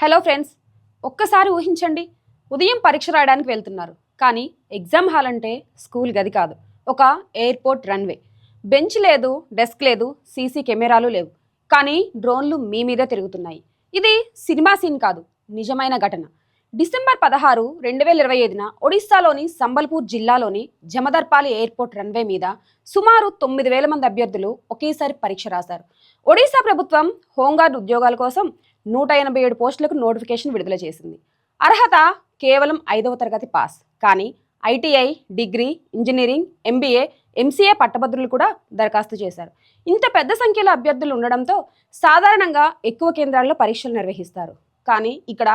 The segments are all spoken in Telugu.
హలో ఫ్రెండ్స్ ఒక్కసారి ఊహించండి ఉదయం పరీక్ష రాయడానికి వెళ్తున్నారు. కానీ ఎగ్జామ్ హాల్ అంటే స్కూల్ గది కాదు. ఒక ఎయిర్పోర్ట్ రన్వే. బెంచ్ లేదు డెస్క్ లేదు సీసీ కెమెరాలు లేవు. కానీ డ్రోన్లు మీ మీదే తిరుగుతున్నాయి. ఇది సినిమా సీన్ కాదు నిజమైన ఘటన. డిసెంబర్ పదహారు రెండు వేల ఇరవై ఐదున ఒడిస్సాలోని సంబల్పూర్ జిల్లాలోని జమదర్పాలి ఎయిర్పోర్ట్ రన్వే మీద సుమారు తొమ్మిది వేల మంది అభ్యర్థులు ఒకేసారి పరీక్ష రాశారు. ఒడిశా ప్రభుత్వం హోంగార్డ్ ఉద్యోగాల కోసం నూట ఎనభై ఏడు పోస్టులకు నోటిఫికేషన్ విడుదల చేసింది. అర్హత కేవలం ఐదవ తరగతి పాస్. కానీ ITI degree engineering MBA MCA పట్టభద్రులు కూడా దరఖాస్తు చేశారు. ఇంత పెద్ద సంఖ్యలో అభ్యర్థులు ఉండడంతో సాధారణంగా ఎక్కువ కేంద్రాల్లో పరీక్షలు నిర్వహిస్తారు. కానీ ఇక్కడ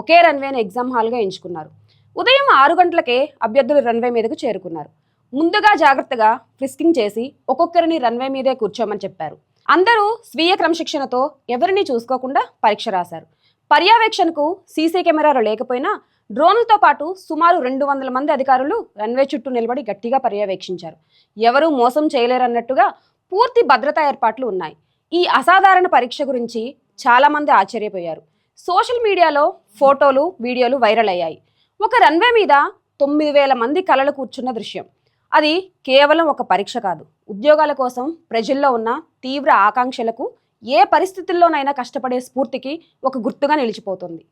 ఒకే రన్వేను ఎగ్జామ్ హాల్గా ఎంచుకున్నారు. ఉదయం ఆరు గంటలకే అభ్యర్థులు రన్వే మీదకు చేరుకున్నారు. ముందుగా జాగ్రత్తగా ఫ్రిస్కింగ్ చేసి ఒక్కొక్కరిని రన్వే మీదే కూర్చోమని చెప్పారు. అందరూ స్వీయ క్రమశిక్షణతో ఎవరిని చూసుకోకుండా పరీక్ష రాశారు. పర్యవేక్షణకు సీసీ కెమెరాలు లేకపోయినా డ్రోన్లతో పాటు సుమారు రెండు వందల మంది అధికారులు రన్వే చుట్టూ నిలబడి గట్టిగా పర్యవేక్షించారు. ఎవరూ మోసం చేయలేరన్నట్టుగా పూర్తి భద్రతా ఏర్పాట్లు ఉన్నాయి. ఈ అసాధారణ పరీక్ష గురించి చాలామంది ఆశ్చర్యపోయారు. సోషల్ మీడియాలో ఫోటోలు వీడియోలు వైరల్ అయ్యాయి. ఒక రన్వే మీద తొమ్మిది వేల మంది కళలు కూర్చున్న దృశ్యం. అది కేవలం ఒక పరీక్ష కాదు. ఉద్యోగాల కోసం ప్రజల్లో ఉన్న తీవ్ర ఆకాంక్షలకు ఏ పరిస్థితుల్లోనైనా కష్టపడే స్ఫూర్తికి ఒక గుర్తుగా నిలిచిపోతుంది.